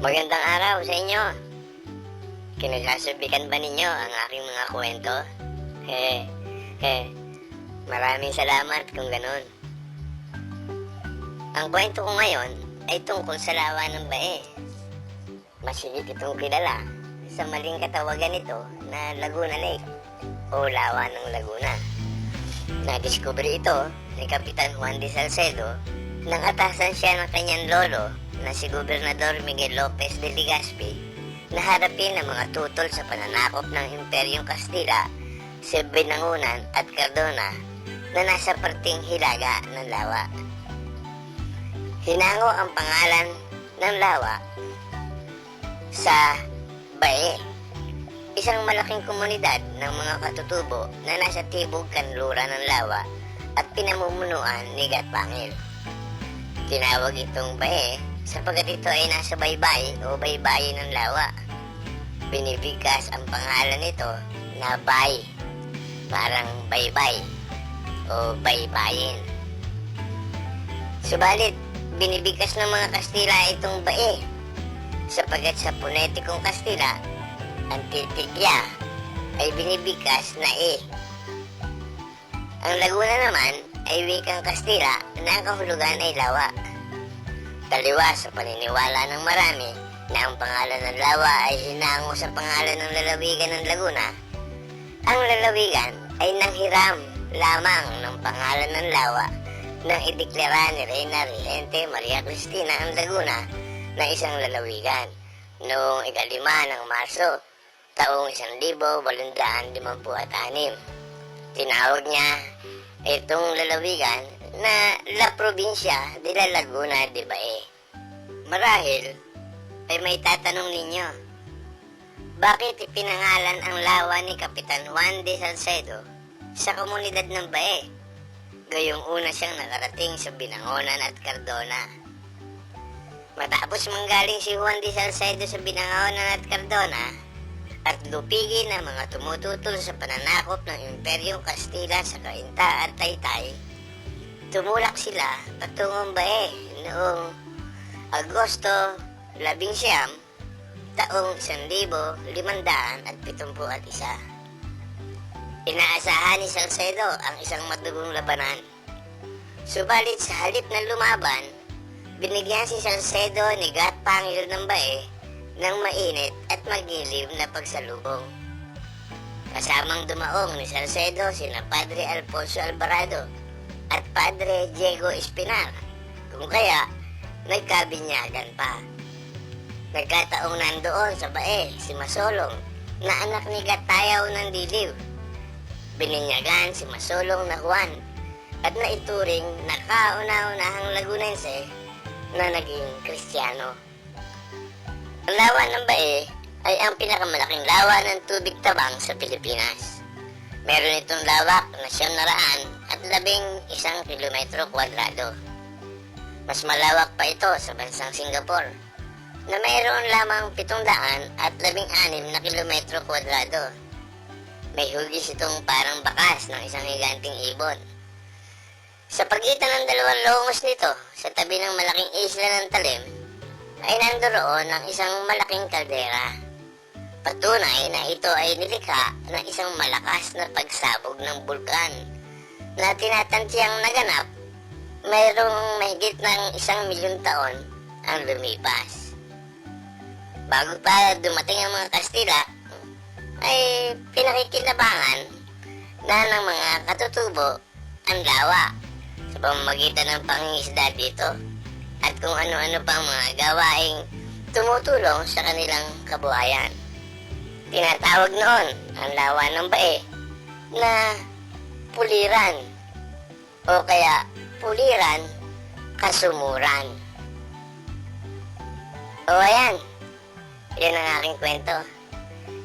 Magandang araw sa inyo. Kinagsasabikan ba ninyo ang aking mga kwento? Eh, eh, maraming salamat kung ganun. Ang kwento ko ngayon ay tungkol sa lawa ng bae. Masigit itong kilala sa maling katawagan nito na Laguna Lake o Lawa ng Laguna. Nadiskubre ito ni Kapitan Juan de Salcedo nang atasan siya ng kanyang lolo na si Gobernador Miguel Lopez de Legazpi na harapin ang mga tutol sa pananakop ng Imperyong Kastila, si Binangunan at Cardona na nasa parting hilaga ng lawa. Hinango ang pangalan ng lawa sa Bae, isang malaking komunidad ng mga katutubo na nasa tibog kanluran ng lawa at pinamumunuan ni Gatpangil. Tinawag itong Bae sapagkat ito ay nasa baybay o baybayin ng lawa. Binibigkas ang pangalan nito na Bay, parang baybay o baybayin. Subalit, binibigkas ng mga Kastila itong Bae sapagkat sa punetikong Kastila, ang titigya ay binibigkas na E. Ang Laguna naman ay wikang Kastila na ang kahulugan ay lawa. Taliwa sa paniniwala ng marami na ang pangalan ng lawa ay hinango sa pangalan ng lalawigan ng Laguna. Ang lalawigan ay nanghiram lamang ng pangalan ng lawa nang ideklara ni Reyna Regente Maria Cristina ang Laguna na isang lalawigan noong ikalima ng Marso taong 1856. Tinawag niya itong lalawigan na La Provincia de la Laguna de Bae. Marahil ay may tatanong ninyo, bakit ipinangalan ang lawa ni Kapitan Juan de Salcedo sa komunidad ng Bae? Gayong una siyang nakarating sa Binangonan at Cardona. Matapos manggaling si Juan de Salcedo sa Binangonan at Cardona, at lupigin ang mga tumututol sa pananakop ng Imperyong Kastila sa Cainta at Taytay, tumulak sila patungong Bae noong Agosto 11, taong 1571. Inaasahan ni Salcedo ang isang madugong labanan. Subalit sa halip na lumaban, binigyan si Salcedo ni Gat Pangil ng Bae ng mainit at magiliw na pagsalubong. Kasamang dumaong ni Salcedo sina Padre Alfonso Alvarado at Padre Diego Espinar, kung kaya nagkabinyagan pa. Nagkataong nandoon sa bae si Masolong na anak ni Gatayaw ng Diliw. Bininyagan si Masolong na Juan at naituring na kauna-unahang Lagunense na naging Kristiyano. Ang lawa ng Bae ay ang pinakamalaking lawa ng tubig tabang sa Pilipinas. Meron itong lawak na siyam na at labing isang kilometro kwadrado. Mas malawak pa ito sa bansang Singapore na mayroon lamang pitong daan at labing anim na kilometro kwadrado. May hugis itong parang bakas ng isang higanting ibon. Sa pagitan ng dalawang longos nito, sa tabi ng malaking isla ng talim, ay nandoroon ang isang malaking kaldera. Patunay na ito ay nilikha ng isang malakas na pagsabog ng bulkan na tinatansyang naganap mayroong mahigit ng isang milyon taon ang lumipas. Bago pa dumating ang mga Kastila, ay pinakikinabangan na ng mga katutubo ang lawa sa pamamagitan ng pangingisda dito at kung ano-ano pang mga gawaing tumutulong sa kanilang kabuhayan. Tinatawag noon ang lawa ng bae na puliran o kaya puliran kasumuran. O ayan, yan ang aking kwento.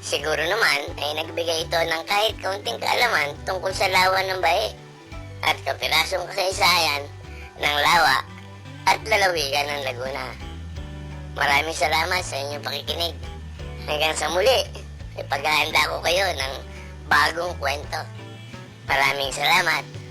Siguro naman ay nagbigay ito ng kahit kaunting kaalaman tungkol sa lawa ng bae at kapirasong kasaysayan ng lawa at lalawigan ng Laguna. Maraming salamat sa inyong pakikinig. Hanggang sa muli, ipaghahanda ko kayo ng bagong kwento. Maraming salamat.